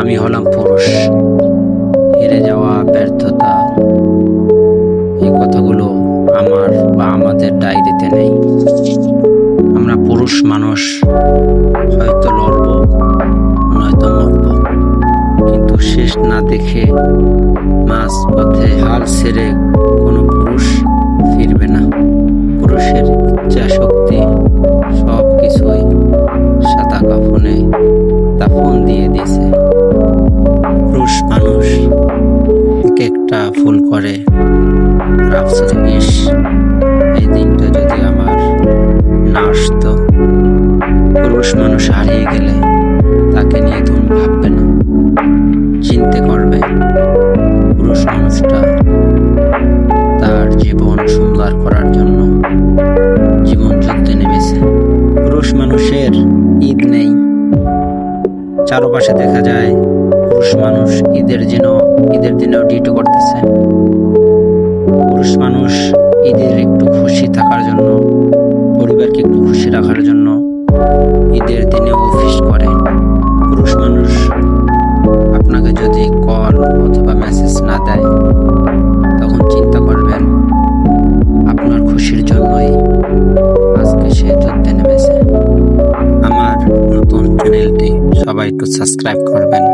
আমি হলাম পুরুষ। হেরে যাওয়া ব্যর্থতা। এই কথাগুলো আমার বা আমাদের ডায়েরিতে নেই। আমরা পুরুষ মানুষ, হয়তো লড়ব, নয়তো মরব। কিন্তু শেষ না দেখে মাঝ পথে হাল ছেড়ে কোনো পুরুষ ফিরবে না। পুরুষের ইচ্ছা শক্তি সব কিছুই সাদা কাফনে মানুষ। এক একটা ফুল করে। আফসোস এই দিনটা যদি আমার না আসতো, পুরুষ মানুষ হারিয়ে গেলে তাকে নিয়ে তুমি ভাববে না, চিনতে করবে। পুরুষ মানুষটা তার জীবন সুন্দর করার জন্য জীবন যুদ্ধে নেমেছে। পুরুষ মানুষের ঈদ নেই। চারপাশে দেখা যায় দিনেও ডিউটি করতেছে। পুরুষ মানুষ ঈদের একটু খুশি থাকার জন্য, পরিবারকে একটু খুশি রাখার জন্য ঈদের দিনে অফিস করে। পুরুষ মানুষ আপনাকে যদি কল অথবা মেসেজ না দেয়, তখন চিন্তা করবেন, আপনার খুশির জন্যই আজকে সে যুদ্ধে নেমেছে। আমার নতুন চ্যানেলটি সবাই একটু সাবস্ক্রাইব করবেন।